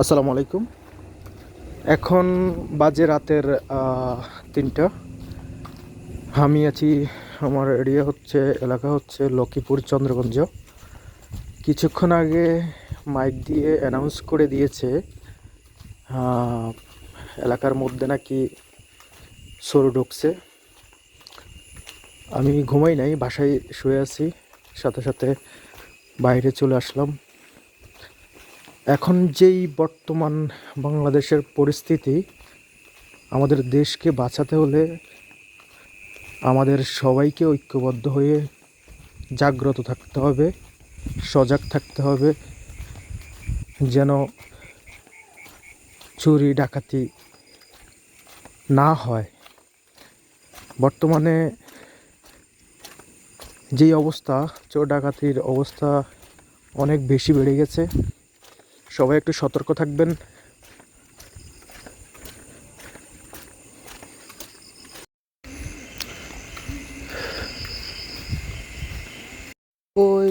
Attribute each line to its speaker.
Speaker 1: আসসালামু আলাইকুম। এখন বাজে রাতের তিনটা। আমি আছি, আমার এরিয়া হচ্ছে, এলাকা হচ্ছে লক্ষ্মীপুর চন্দ্রগঞ্জ। কিছুক্ষণ আগে মাইক দিয়ে অ্যানাউন্স করে দিয়েছে এলাকার মধ্যে নাকি সরু ঢুকছে। আমি ঘুমাই নাই, বাসায় শুয়ে আছি, সাথে সাথে বাইরে চলে আসলাম। এখন যেই বর্তমান বাংলাদেশের পরিস্থিতি, আমাদের দেশকে বাঁচাতে হলে আমাদের সবাইকে ঐক্যবদ্ধ হয়ে জাগ্রত থাকতে হবে, সজাগ থাকতে হবে, যেন চুরি, ডাকাতি না হয়। বর্তমানে যেই অবস্থা, চোর, ডাকাতির অবস্থা অনেক বেশি বেড়ে গেছে। সবাই একটু সতর্ক থাকবেন। ওই